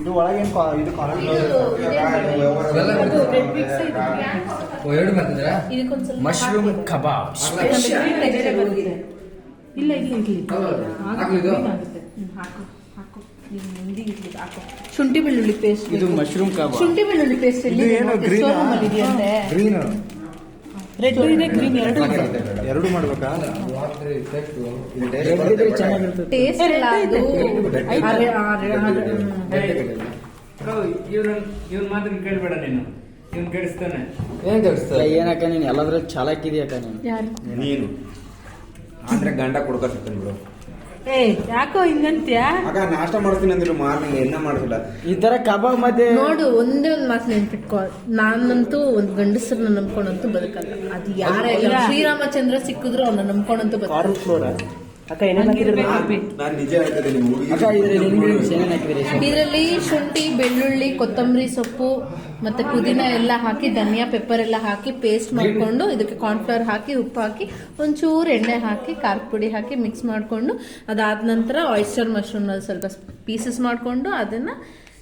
ಇದು ಒಳಗೇನು ಇದು ಎರಡು ಮಶ್ರೂಮ್ ಕಬಾಬ್ ಇಲ್ಲ ಶುಂಠಿ ಬೆಳ್ಳುಳ್ಳಿ ಪೇಸ್ಟ್ ಇದು ಮಶ್ರೂಮ್ ಕಬಾಬ್ ಶುಂಠಿ ಬೆಳ್ಳುಳ್ಳಿ ಪೇಸ್ಟ್ ಇದು ಏನು ಗ್ರೀನ್ ಇದೆಯಂತೆ. ಗ್ರೀನ್ ರೆಡ್ ಇದೆ ಗ್ರೀನ್ ಎರಡು ಎರಡು ಮಾಡ್ಬೇಕಾ. ಚೆನ್ನಾಗಿರ್ತದೆ ಟೇಸ್ಟ್ ಎಲ್ಲ ಅದು. ಅರೆ, ಅರೆ, ಅರೆ, ಇವನು ಇವನ್ ಮಾತ್ರ ಕೇಳ್ಬೇಡ ನೀನು. ಇವನ್ ಕೇಳಿಸ್ತಾನೆ. ಏನ್ ತೋರಿಸ್ತಾರೆ ಏನಕ್ಕ ನೀನು ಎಲ್ಲಾದ್ರೂ ಚಾಲಾಕಿದ್ಯಕ್ಕ ನೀನು? ಯಾರು? ನೀನು. ಅಂದ್ರೆ ಗಂಡ ಕೊಡ್ಕೊಳ್ತೀನಿ ಬಿಡು ಏ ಯಾಕೋ ಹಿಂಗಂತ್ಯಾ? ಆಗ ನಾಷ್ಟ ಮಾಡ್ತೀನಿ ಅಂದ್ರೆ ಮಾರ್ನಿಂಗ್ ಎನ್ನ ಮಾಡ್ತಿಲ್ಲ ಈ ತರ ಕಬಾಬ್ ಮತ್ತೆ ನೋಡು ಒಂದೇ ಒಂದು ಮಾತು ನೆನ್ಪಿಟ್ಕೋ. ನಾನಂತೂ ಒಂದು ಗಂಡಸರನ್ನ ನಂಬ್ಕೊಂಡಂತೂ ಬದುಕಲ್ಲ. ಅದು ಯಾರೇ ಇಲ್ಲ ಶ್ರೀರಾಮಚಂದ್ರ ಸಿಕ್ಕಿದ್ರು ಅವ್ನ ನಂಬ್ಕೊಂಡಂತೂ ಬದುಕಲ್ಲ. ಕಾರ್ನ್ ಫ್ಲೋರ್ ಅಕ್ಕ ಏನೇನು ನಾನು ನಿಜ ಇದರಲ್ಲಿ ಶುಂಠಿ ಬೆಳ್ಳುಳ್ಳಿ ಕೊತ್ತಂಬರಿ ಸೊಪ್ಪು ಮತ್ತೆ ಪುದೀನ ಎಲ್ಲ ಹಾಕಿ ಧನಿಯಾ ಪೆಪ್ಪರ್ ಎಲ್ಲ ಹಾಕಿ ಪೇಸ್ಟ್ ಮಾಡ್ಕೊಂಡು ಇದಕ್ಕೆ ಕಾರ್ನ್ಫ್ಲವರ್ ಹಾಕಿ ಉಪ್ಪು ಹಾಕಿ ಒಂಚೂರು ಎಣ್ಣೆ ಹಾಕಿ ಖಾರದ ಪುಡಿ ಹಾಕಿ ಮಿಕ್ಸ್ ಮಾಡಿಕೊಂಡು ಅದಾದ ನಂತರ ಆಯಿಸ್ಟರ್ ಮಶ್ರೂಮ್ ಸ್ವಲ್ಪ ಪೀಸಸ್ ಮಾಡಿಕೊಂಡು ಅದನ್ನ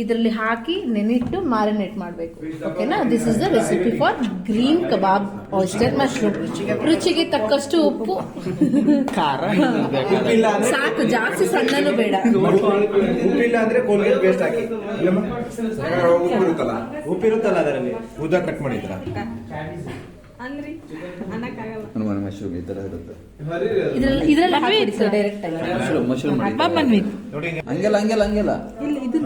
ಇದರಲ್ಲಿ ಹಾಕಿ ನೆನಿಟ್ಟು ಮ್ಯಾರಿನೇಟ್ ಮಾಡಬೇಕು. ಓಕೆನಾ this is the recipe for green kebab oyster mushroom ರುಚಿಗೆ ತಕ್ಕಷ್ಟು ಉಪ್ಪು. ಖಾರ. ಸಾಕು ಜಾಸ್ತಿ ಸಣ್ಣನು ಬೇಡ. ಉಪ್ಪಿಲ್ಲ ಅಂದ್ರೆ ಕೋಲ್ಗೇಟ್ ಪೇಸ್ಟ್ ಹಾಕಿ? ಉಪ್ಪಿರುತ್ತಲ್ಲ? ಉಪ್ಪಿರುತ್ತಲ್ಲ ಅದರಲ್ಲಿ? ಉದ್ದ ಕಟ್ ಮಾಡಿದ್ರ ಮಶ್ರೂಮ್ ಈ ತರ ಇರುತ್ತೆ. ಇದ್ರಲ್ಲಿ ಇದ್ರಲ್ಲಿ ಡೈರೆಕ್ಟ್ ಆಗಿ. ಮಶ್ರೂಮ್ ಮಶ್ರೂಮ್ ನೋಡಿ ಹಂಗೆಲ್ಲ ಹಂಗೆಲ್ಲ ಹಂಗೆಲ್ಲ. ಇಲ್ಲ ಇದು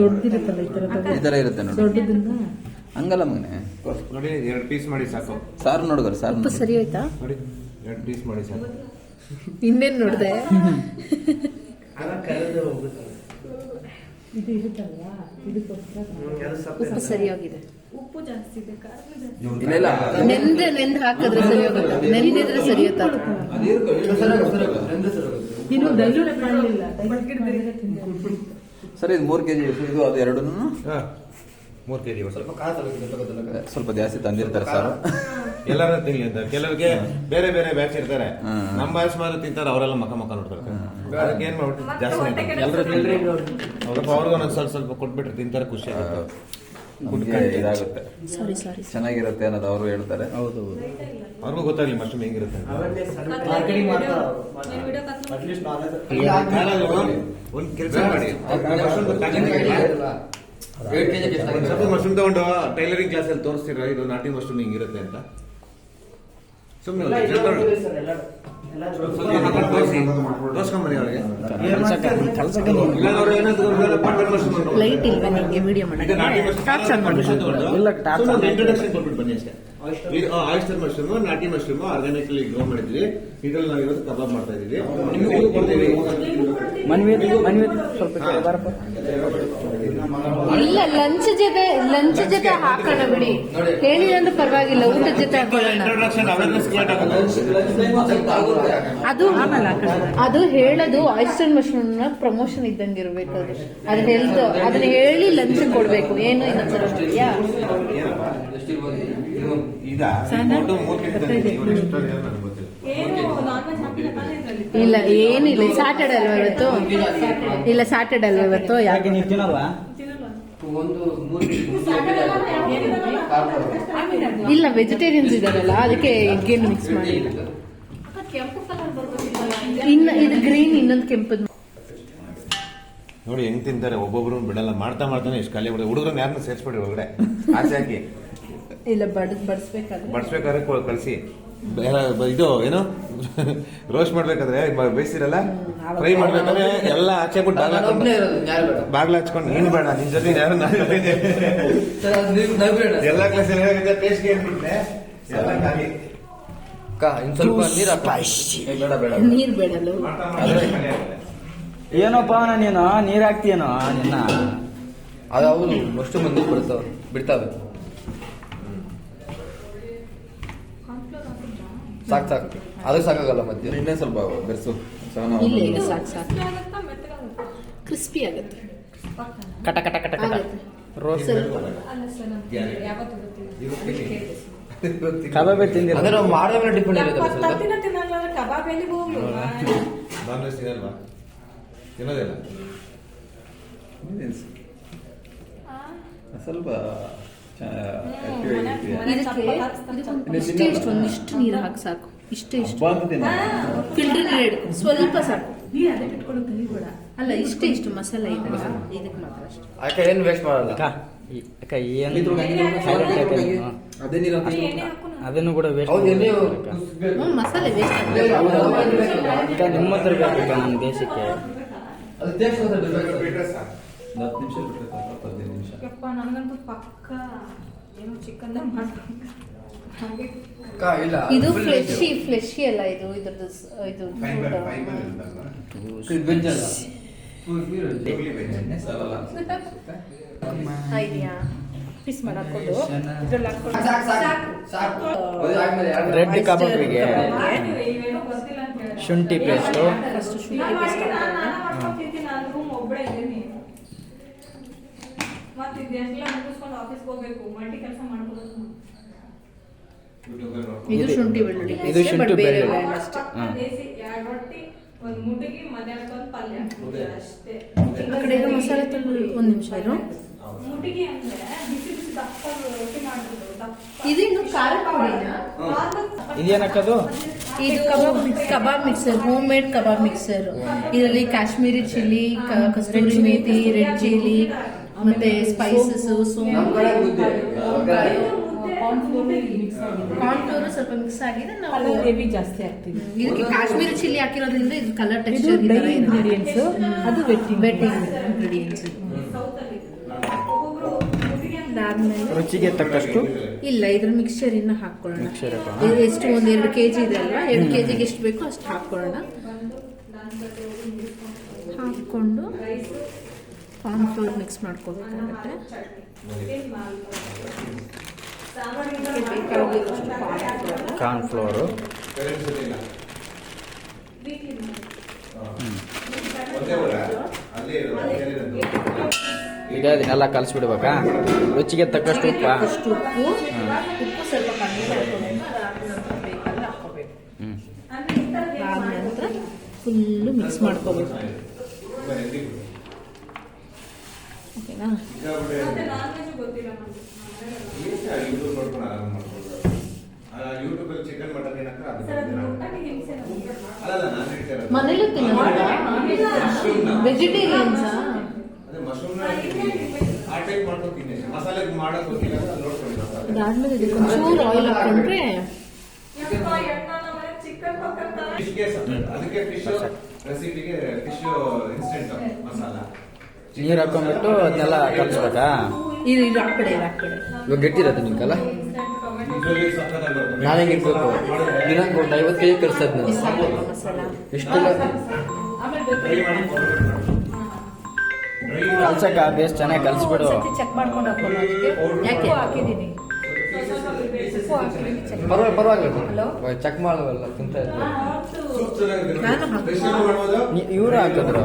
ದೊಡ್ಡದಿರುತ್ತಲ್ಲ ಈ ಈ ತರ ಇರುತ್ತೆ ನೋಡಿ. ದೊಡ್ಡದನ್ನ ಹಂಗಲ್ಲ ಮಗನೆ. ನೋಡಿ ಎರಡು ಪೀಸ್ ಮಾಡಿ ಸಾಕು. ಸಾರು ನೋಡಿದ್ರೆ ಸಾರು ಉಪ್ಪು ಸರಿ ಹೋಯ್ತಾ ನೋಡಿ ಎರಡು ಪೀಸ್ ಮಾಡಿ ಸಾಕು. ಇನ್ನೇನ್ ನೋಡ್ದೆ? ಇದು ಇರುತ್ತಲ್ವಾ? ಉಪ್ಪು ಸರಿ ಹೋಗಿದೆ ಇಲ್ಲ ಇಲ್ಲ ನೆಂದೆ ನೆಂದ್ ಹಾಕಿದ್ರೆ ಸರಿ ಹೋಗುತ್ತೆ. ನೆಂದಿದ್ರೆ ಸರಿ ಹೋಗ್ತಾ ಸರ್ ಇದು ಮೂರು ಕೆಜಿ ಇದು ಅದು ಎರಡು ಹಾ ಮೂರು ಕೆಜಿ ಸ್ವಲ್ಪ ಸ್ವಲ್ಪ ಜಾಸ್ತಿ ತಂದಿರ್ತಾರೆ ಸರ್. ಎಲ್ಲರ ತಿನ್ಲಿ ಅಂತ. ಕೆಲವರಿಗೆ ಬೇರೆ ಬೇರೆ ಬ್ಯಾಚ್ ಇರ್ತಾರೆ. ನಮ್ಮ ಬ್ಯಾಚ್ ಮಾತ್ರ ತಿಂತಾರೆ ಅವರೆಲ್ಲ ಮಕ್ಕ ಮಕ್ಕ ನೋಡ್ತಾರೆ. ಅದಕ್ಕೆ ಏನ್ ಮಾಡ್ಬಿಟ್ಟು ಜಾಸ್ತಿ ಎಲ್ಲರೂ ಸ್ವಲ್ಪ ಅವ್ರಿಗೂ ಒಂದೊಂದು ಸ್ವಲ್ಪ ಸ್ವಲ್ಪ ಕೊಟ್ಬಿಟ್ರೆ ತಿಂತಾರೆ ಖುಷಿ ಆಗುತ್ತೆ. ನಮ್ಗೆ ಇದಾಗುತ್ತೆ. ಸಾರಿ ಸಾರಿ ಚೆನ್ನಾಗಿರುತ್ತೆ ಅನ್ನೋದು ಅವರು ಹೇಳ್ತಾರೆ. ಹೌದು ಅವ್ರಿಗೂ ಗೊತ್ತಾಗ್ಲಿ ಮಶ್ರೂಮ್ ಹೆಂಗಿರುತ್ತೆ ಒಂದು ಕೆಲಸ ಮಾಡಿ. ಒಂದ್ ಸ್ವಲ್ಪ ಮಶ್ರೂಮ್ ತಗೊಂಡು ಟೈಲರಿಂಗ್ ಕ್ಲಾಸ್ ಅಲ್ಲಿ ತೋರಿಸ್ತೀರಾ? ಇದು ನಾಟಿ ಮಶ್ರೂಮ್ ಹಿಂಗಿರುತ್ತೆ ಅಂತ? ಸುಮ್ಮನೆ ಲೈಟ್ ಇಲ್ವಾ ವಿಡಿಯೋ ಮಾಡಿ ಇಲ್ಲ, ಇಂಟ್ರೊಡಕ್ಷನ್ ಕೊಟ್ಬಿಟ್ಟು ಬನ್ನಿ ಅಷ್ಟೇ. ಇದು ಆಯಿಸ್ಟರ್ ಮಶ್ರೂಮ್ ನಾಟಿ ಮಶ್ರೂಮ್ ಆರ್ಗಾನಿಕಲಿ ಗ್ರೋ ಮಾಡಿದ್ವಿ. ಇದ್ರಲ್ಲಿ ನಾವು ಇವತ್ತು ಕಬಾಬ್ ಮಾಡ್ತಾ ಇದೀವಿ. ಮನ್ವಿ ಮನ್ವಿ ಸ್ವಲ್ಪ ಇಲ್ಲ ಲಂಚ್ ಜೊತೆ ಲಂಚ್ ಜೊತೆ ಹಾಕೋಣ ಬಿಡಿ. ಹೇಳಿಲ್ಲ ಅಂದ್ರೆ ಪರವಾಗಿಲ್ಲ ಊಟದ ಜೊತೆ ಹಾಕೊಳ್ಳೋಣ ಅದು ಅದು ಹೇಳೋದು ಆಯಿಸ್ಟರ್ ಮಶ್ರೂಮ್ನ ಪ್ರಮೋಷನ್ ಇದ್ದಂಗೆ ಇರಬೇಕು ಅದು. ಅದ್ರ ಹೆಲ್ತ್ ಅದನ್ನ ಹೇಳಿ ಲಂಚ್ ಕೊಡ್ಬೇಕು. ಏನು ಇನ್ನೊಂದ್ಸಲ. ಇಲ್ಲ ಏನಿಲ್ಲ. ಸ್ಯಾಟರ್ಡೆ ಅಲ್ವಾ ಇವತ್ತು? ಇಲ್ಲ ಸ್ಯಾಟರ್ಡೆ ಅಲ್ವಾ ಇವತ್ತು? ಯಾಕೆ? ಯಾಕೆ ನೀವು ತಿನ್ನಲ್ವಾ? ಇಲ್ಲ ವೆಜಿಟೇರಿಯನ್ಸ್ ಇದಾರಲ್ಲ ಅದಕ್ಕೆ ಎಗ್ಗೇನು ಮಿಕ್ಸ್ ಮಾಡಿಲ್ಲ. ಇನ್ನು ಇದು ಗ್ರೀನ್ ಇನ್ನೊಂದು ಕೆಂಪದು ನೋಡಿ ಹೆಂಗ್ ತಿಂತಾರೆ ಒಬ್ಬೊಬ್ರು ಬಿಡಲ್ಲ. ಮಾಡ್ತಾ ಮಾಡ್ತಾನೆ ಇಷ್ಟು ಖಾಲಿ ಬಿಡ ಹುಡುಗರನ್ನ ಯಾರನ್ನ ಸೇರಿಸ್ಬೇಡಿ ಒಳಗಡೆ. ಆಸೆ ಹಾಕಿ. ಇಲ್ಲ ಬಡ್ ಬಡಿಸ್ಬೇಕಾದ್ರೆ. ಬಡಿಸ್ಬೇಕಾದ್ರೆ ಕಳ್ಸಿ. ಇದು ಏನು? ರೋಸ್ಟ್ ಮಾಡ್ಬೇಕಾದ್ರೆ ಬೇಯಿಸಿರಲ್ಲ? ಫ್ರೈ ಮಾಡ್ಬೇಕಾದ್ರೆ ಎಲ್ಲ ಆಚೆ ಬಿಟ್ಟು ಬಾಗ್ಲ ಹಚ್ಕೊಂಡು ನೀನು ಬೇಡ ನಿನ್ ಜೊತೆ ಯಾರು. ಎಲ್ಲ ಕ್ಲಾಸ್ ಟೇಸ್ಟ್ ಎಲ್ಲ ಖಾಲಿ. ಇನ್ ಸ್ವಲ್ಪ ನೀರು ಬೇಡ. ಏನೋಪ್ಪ ಅವನ ನೀನು ನೀರ್ ಹಾಕ್ತೀಯನೋ ನಿನ್ನ. ಅದು ಹೌದು ಅಷ್ಟು ಮಂದಿ ಬಿಡ್ತಾವ ಬಿಡ್ತಾವೆ. ಸಾಕು ಸಾಕು. ಅದಕ್ಕೆ ಸಾಕಾಗಲ್ಲ ಮತ್ತೆ. ಇನ್ನೇ ಸ್ವಲ್ಪ ಬೆರೆಸು. ಸಹನ ಇಲ್ಲ ಇಲ್ಲ ಸಾಕು ಸಾಕು. ಕ್ರಿಸ್ಪಿ ಆಗುತ್ತೆ. ಕಟ ಕಟ ಕಟ ಕಟ. ರೋಸ್ ಕಬಾಬೆ ತಿಂದಿರ ಅಂದ್ರೆ ನಾವು ಮಾಡೋ ಮೇಲೆ ಡಿಪೆಂಡ್ ಇರುತ್ತೆ ಸ್ವಲ್ಪ ನಾನ್ ವೆಜ್ ತಿನ್ನಲ್ವಾ? ತಿನ್ನೋದಿಲ್ಲ ಸ್ವಲ್ಪ ಇಷ್ಟೇ ಇಷ್ಟು ಒಂದಿಷ್ಟು ನೀರು ಹಾಕಿ ಸಾಕು. ಇಷ್ಟೇ ಇಷ್ಟು. ಫಿಲ್ಟರ್ ನೀರು ಸ್ವಲ್ಪ ಸಾಕು. ನೀರು ಅದೇ ಇಟ್ಕೊಂಡು ಕಲಿಬೇಡ ಅಲ್ಲ ಇಷ್ಟೇ ಇಷ್ಟು ಮಸಾಲೆ ಇದೆ. ಇದಕ್ಕೆ ಮಾತ್ರ ಅಷ್ಟೇ. ಅಕ್ಕ ಏನು ವೇಸ್ಟ್ ಮಾಡಲ್ಲ ಅಕ್ಕ ಏನು. ಅದನ್ನು ಕೂಡ ವೇಸ್ಟ್ ಮಸಾಲೆ ವೇಸ್ಟ್ ಅಕ್ಕ ನಿಮ್ಮ ಹತ್ರ ಬೇಕಕ್ಕ ನನ್ನ ದೇಶಕ್ಕೆ. ಹತ್ತು ನಿಮಿಷ ಯಪ್ಪ ನನಗಂತೂ ಪಕ್ಕ ಏನು ಚಿಕನ್ ಮಾಡ್ಬೇಕು. ಹಂಗೆ. ಇಲ್ಲ ಇದು ಫ್ಲೆಶಿ ಫ್ಲೆಶಿ ಅಲ್ಲ ಇದು ಇದ್ರದ್ದು ಇದು ಇದೆಯಾ? ಪೀಸ್ ಇದ್ರಲ್ಲಿ ಹಾಕೊಂಡು ರೆಡ್ ಕಬಾಬಿಗೆ ಶುಂಠಿ ಪೇಸ್ಟು ಫಸ್ಟು ಶುಂಠಿ ಪೇಸ್ಟ್ ಮತ್ತೆ ಇದೆಲ್ಲ ಮುಗಿಸ್ಕೊಂಡು ಆಫೀಸ್ಗೆ ಹೋಗ್ಬೇಕು ಮಲ್ಟಿ ಕೆಲಸ ಮಾಡ್ಕೋಬೇಕು. ಇದು ಶುಂಠಿ ಬೆಳ್ಳುಳ್ಳಿ. ಇದು ಶುಂಠಿ ಬೆಳ್ಳುಳ್ಳಿ. ಅಷ್ಟೇ. ದೇಸಿ ಎರಡು ರೊಟ್ಟಿ ಒಂದು ಮಧ್ಯಾಹ್ನಕ್ಕೆ ಪಲ್ಯ. ಅಷ್ಟೇ. ಮಸಾಲೆ ಒಂದು ನಿಮಿಷ ಇರು. ಅಂದ್ರೆ ಬಿಸಿ ಬಿಸಿ ದಪ್ಪ ರೊಟ್ಟಿ ಮಾಡ್ಬೋದು. ದಪ್ಪ ಇದಿನ್ನು ಖಾರದ ಪುಡಿನಾ ಇದೇನಕ್ಕದು ಇದು kebab mixer homemade kebab mixer. ಇದರಲ್ಲಿ Kashmiri chilli kasuri methi red chilli. ಮತ್ತೆ ಸ್ಪೈಸಸ್ ಮುದ್ದೆ. ಕಾನ್ಫ್ಲೋರ್ ಸ್ವಲ್ಪ ಮಿಕ್ಸ್ ಆಗಿದೆ. ನಾವು ಗ್ರೇವಿ ಹೆವಿ ಜಾಸ್ತಿ ಆಗ್ತಿದೆ ಇದಕ್ಕೆ ಕಾಶ್ಮೀರಿ ಚಿಲ್ಲಿ ಹಾಕಿರೋದ್ರಿಂದ ಇದು ಕಲರ್ ಟೆಕ್ಸ್ಚರ್ ಇದೆ. ಇಂಗ್ರೀಡಿಯೆಂಟ್ಸ್ ಅದು ವೆಟ್ಟಿ ಬೆಟ್ಟಿಂಗ್ ಇಂಗ್ರೀಡಿಯೆಂಟ್ಸ್ ರುಚಿಗೆ ತಕ್ಕಷ್ಟು? ಇಲ್ಲ ಇದ್ರ ಮಿಕ್ಸ್ಚರ್ ಇನ್ನ ಹಾಕೊಳ್ಳೋಣ ಎಷ್ಟು ಒಂದ್ ಎರಡು ಕೆಜಿ ಇದೆ ಅಲ್ವಾ? ಎರಡು ಕೆಜಿಗೆ ಎಷ್ಟು ಬೇಕೋ ಅಷ್ಟು ಹಾಕೊಳ್ಳೋಣ ಹಾಕೊಂಡು ಕಾರ್ನ್ಫ್ಲೋರ್ ಮಿಕ್ಸ್ ಮಾಡ್ಕೋಬೇಕಾಗತ್ತೆ ಕಾರ್ನ್ ಫ್ಲೋರು ಇದೆಲ್ಲ. ಈಗ ಕಲಿಸ್ಬಿಡ್ಬೇಕಾ ರುಚಿಗೆ ತಕ್ಕಷ್ಟು ಉಪ್ಪ ಉಪ್ಪು ಉಪ್ಪು ಸ್ವಲ್ಪ ಕಡಿಮೆ ನಂತರ ಫುಲ್ಲು ಮಿಕ್ಸ್ ಮಾಡ್ಕೋಬೇಕು ತುಂಬಾ healthy food. ಓಕೆನಾ ಸಿಕ್ಕಾಪಟ್ಟೆ ಮತ್ತೆ ನಾನ್ ವೆಜ್ ಗೊತ್ತಿಲ್ಲ ನಮ್ಗೆ ಈಗ ಯೂಟ್ಯೂಬ್ ನೋಡ್ಕೊಂಡು ಆರಾಮ ಮಾಡ್ಬೋದು ಆ, ಯೂಟ್ಯೂಬ್ ಅಲ್ಲಿ ಚಿಕನ್ ಮಟನ್ ಏನಂದ್ರೆ ಅದು ಸರ್ ಅದು ಗೊತ್ತಿಲ್ಲ. ಊಟಕ್ಕೆ ಹಿಂಸೆ ನಮ್ಗೆ ಅಲ್ಲಲ್ಲ ನಾನು ಹೇಳ್ತಾ ಇರೋದು. ಮನೇಲೂ ತಿನ್ನೋದಾ ಮಶ್ರೂಮ್ನ- ವೆಜಿಟೇರಿಯನ್ಸಾ ಅದೇ ಮಶ್ರೂಮ್ನ ಆ ಟೈಪ್ ಮಸಾಲೆ ಮಾಡೋದು ಗೊತ್ತಿಲ್ಲ ಅಂತ ನೋಡ್ಕೊಳ್ಳಿ ಮಸಾಲೆ ಅದಾದ್ಮೇಲೆ ಇದಕ್ಕೆ ಒಂಚೂರು ಆಯಿಲ್ ಹಾಕೊಂಡ್ರೆ ಯಪ್ಪ ಎಣ್ಣ ನಮ್ಮನೆ ಚಿಕನ್ ಪಕ್ಕಂತಾರೆ ಫಿಶ್ಗೆ ಅದಕ್ಕೆ ಫಿಶ್ ರೆಸಿಪಿಗೆ ಫಿಶ್ ಇನ್ಸ್ಟೆಂಟ್ ಮಸಾಲ. ನೀರು ಹಾಕೊಂಡ್ಬಿಟ್ಟು ಅದನ್ನೆಲ್ಲ ಕಲಿಸ್ಬೇಕಾ? ಇದು ಇದು ಹಾಕ್ಬಿಡಿ ಇದು ಹಾಕ್ಬಿಡಿ ಇವಾಗ ಗಟ್ಟಿರತ್ತೆ ನಿಮ್ಗಲ್ಲ. ನಾನು ಹೆಂಗೆ ಇರ್ಬೇಕು? ದಿನಕ್ಕೆ ಒಂದು ಐವತ್ತು ಕಳ್ಸದ್ ನಾನು. ಇಷ್ಟೆಲ್ಲ ಕಲ್ಸಕ್ಕ ಬೇಸ್ ಚೆನ್ನಾಗಿ ಕಲಿಸ್ಬಿಡು. ಚೆಕ್ ಮಾಡ್ಕೊಂಡು ಹಾಕೋಣ ಅದಕ್ಕೆ. ಯಾಕೆ? ಹಾಕಿದ್ದೀನಿ. ಪರವಾಗಿಲ್ಲ. ಪರವಾಗಿಲ್ಲ ಚೆಕ್ ತಿಂತ? ಇವರು ಹಾಕಿದ್ರು?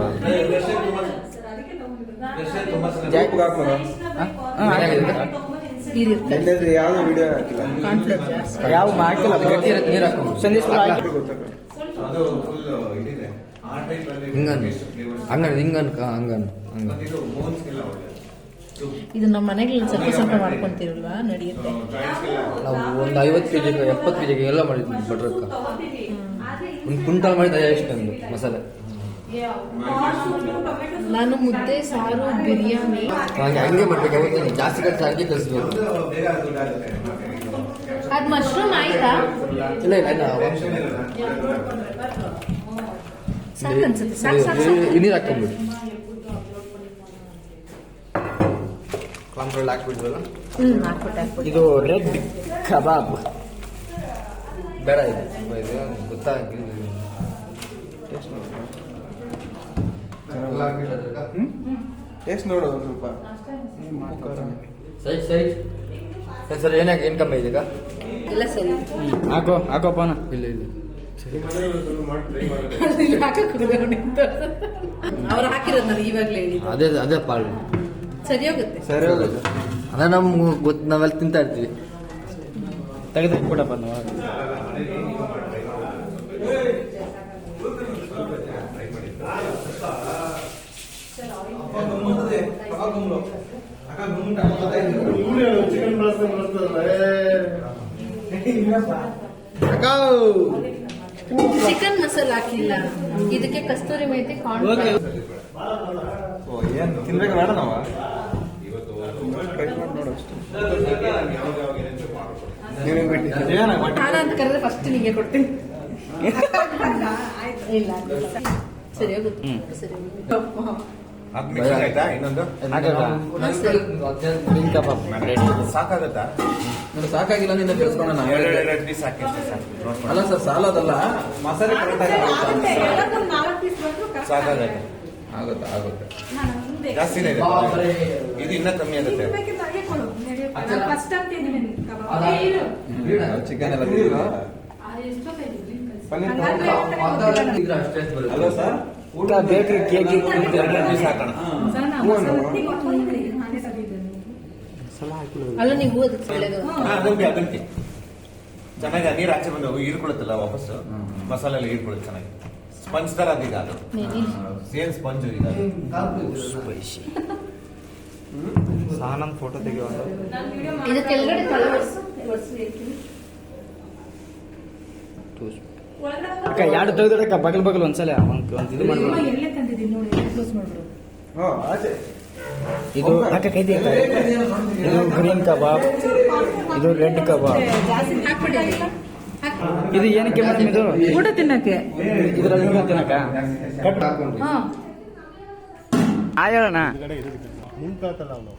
ಯಾವ್ದು ವಿಡಿಯೋ ಹಾಕಿಲ್ಲ? ಯಾವ ನೀರು ಸಂದೇಶ್ ಹಿಂಗನ್ flavors. ಹಂಗನ್ ಹಂಗ ಇದು ಒಳ್ಳೆ ಇದು ನಮ್ಮ ಮನೆಗಳಲ್ಲಿ ಸ್ವಲ್ಪ ಸ್ವಲ್ಪ ಮಾಡ್ಕೊಂತೀರಲ್ವಾ? ನಡೆಯುತ್ತೆ. ನಾವು ಒಂದು ಐವತ್ತು ಕೆಜಿಗೆ ಎಪ್ಪತ್ತು ಕೆಜಿಗೆ ಎಲ್ಲ ಮಾಡಿದ್ವಿ ಬಟ್ರಕ್ಕ ಒಂದು ಕುಂಟಲ್ ಮಾಡಿದ ಎಷ್ಟು ನಮ್ದು ಮಸಾಲೆ. ನಾನು ಮುದ್ದೆ ಸಾರು ಬಿರಿಯಾನಿ. ನನಗೆ ಹಂಗೆ ಮಾಡ್ಬೇಕು ಯಾವತ್ತು ಜಾಸ್ತಿ ಖರ್ಚು ಹಂಗೆ ಕಲಿಸ್ಬೇಕು ಅದು ಬೇಗ ದುಡ್ಡಾಗುತ್ತೆ ಅದ್ ಮಶ್ರೂಮ್ ಆಯ್ತಾ? ಇಲ್ಲ ಇಲ್ಲ ಇಲ್ಲ ಸಾಕು ಅನ್ಸುತ್ತೆ ಸಾಕು ಸಾಕು ಸಾಕು. ನೀರು ಹಾಕೊಂಡ್ಬಿಡಿ ಕಾಂಟ್ರೋಲ್ ಹಾಕ್ಬಿಡ್ವಲ್ಲ? ಹ್ಮ್ ಹಾಕ್ಬಿಟ್ಟು ಹಾಕ್ಬಿಟ್ಟು. ಇದು ರೆಡ್ ಕಬಾಬ್. ಬೇಡ ಇದು. ತುಂಬಾ ಇದೆ ಗೊತ್ತಾಗಿಲ್ಲ ಟೇಸ್ಟ್ ನೋಡು. ಒಂದು ಸ್ವಲ್ಪ. ಸರಿ ಸರಿ ಸರಿ. ಸರ್ ಏನಾಗ ಏನು ಕಮ್ಮಿ ಇದೆ ಈಗ ಎಲ್ಲ ಸರಿ ಹಾಕೋ ಹಾಕೋಪ್ಪನ ಇಲ್ಲ ಇಲ್ಲ. ಅವ್ರು ಹಾಕಿರೋದು ನಾನು ಇವಾಗಲೇ ಹೇಳಿದ್ದು ಅದೇ ಅದೇ ಪಾಳು ಸರಿ ಹೋಗುತ್ತೆ ಸರಿ ಹೋಗುತ್ತೆ ಅದೇ ನಮ್ಗೆ ಗೊತ್ತು ನಾವೆಲ್ಲ ತಿಂತಾ ಇರ್ತೀವಿ ತೆಗೆದು ನಾವು ಚಿಕನ್ ಮಸಾಲ ಹಾಕಿಲ್ಲ. ಇದಕ್ಕೆ ಕಸ್ತೂರಿ ಮೇಥಿ ಕಾರ್ನ್ ಏನ್ ತಿನ್ಬೇಕು ಬೇಡ ನಾವ? ಬಟ್ ಖಾನ ಅಂತ ಕರೆದ್ರೆ ಫಸ್ಟ್ ನಿಮಗೆ ಕೊಡ್ತೀನಿ. ಇಲ್ಲ ಸರಿ ಹೋಗುತ್ತೆ ಸರಿ ಅದ್ ಮಿಕ್ಸಿಂಗ್ ಆಯ್ತಾ ಇನ್ನೊಂದು? ಸಾಕಾಗತ್ತಾ? ನೋಡಿ ಸಾಕಾಗಿಲ್ಲ ನಿನ್ನ ಬೆಳೆಸ್ಕೊಳ್ಳೋಣ ಎರಡು ಎರಡು ಪೀಸ್ ಸಾಕು. ಸಾಕು ಅಲ್ಲ ಸರ್ ಸಾಲದಲ್ಲ. ಮಸಾಲೆ ಕರೆಕ್ಟ್ ಆಗುತ್ತೆ. ಆಗಿ ಎಲ್ಲಕ್ಕೊಂದು ನಾಲ್ಕು ಪೀಸ್ ಬಂದ್ರು ಕರೆಕ್ಟ್ ಸಾಕಾಗತ್ತೆ. ಆಗುತ್ತೆ ಆಗುತ್ತೆ. ಜಾಸ್ತಿನೇ ಇದೆ. ಇದು ಇನ್ನ ಕಮ್ಮಿ ಆಗುತ್ತೆ. ಚಿಕನ್ ಎಲ್ಲ? ಪನ್ನೀರ್ ಅಷ್ಟೇ. ಅಲ್ಲ ಸರ್? ಊಟ ಬೇಕ್ರಿ ಕೇಕ್ ಎರಡು ಪೀಸ್ ಹಾಕೋಣ. ಅಲ್ಲ ನೀವು ಅದಕ್ಕೆ ಚೆನ್ನಾಗಿ ನೀರು ಆಚೆ ಬಂದು ಹೀರ್ಕೊಳುತ್ತಲ್ಲ ವಾಪಸ್ ಮಸಾಲೆ ಎಲ್ಲ ಹೀರ್ಕೊಳ್ಳುತ್ತೆ ಚೆನ್ನಾಗಿ. ಸ್ಪಂಜ್ ತರ ಅದೀಗ ಅದು. ಸೇಮ್ ಸ್ಪಂಜ್ ಈಗ ಅದು. ಸಾನಂದ್ ಫೋಟೋ ತೆಗೆಯುವ ನಾನು ವಿಡಿಯೋ ಇದು ಕೆಳಗಡೆ ತಲೆ ಒರ್ಸು ಒರ್ಸು ಹೇಳ್ತೀನಿ ಒಳಗಡೆ ಅಕ್ಕ ಎರಡು ತೆಗೆದಿಡಕ್ಕ ಬಗಲ್ ಬಗಲ್ ಒಂದ್ಸಲ ಒಂದ್ ಒಂದ್ ಇದು ಅಮ್ಮ ಮಾಡ್ಬೋದು ತಂದಿದ್ದೀನಿ ನೋಡಿ ಕ್ಲೋಸ್ ಮಾಡ್ಬಿಡು. ಹಾ ಆಚೆ. ಇದು ಅಕ್ಕ ಕೈ ತೆಗಿ ಇದು ಗ್ರೀನ್ ಕಬಾಬ್. ಇದು ರೆಡ್ ಕಬಾಬ್. ಇದು ಏನಕ್ಕೆ ಮೇಡಮ್ ಇದು? ಊಟ ತಿನ್ನಕ್ಕೆ. ಇದರಲ್ಲಿ ಊಟ ತಿನ್ನಕ ಕಟ್. ಹಾಕೊಂಡು ಆ ಹೇಳೋಣ ನಿಂತಾತಲ್ಲ ಅವನು.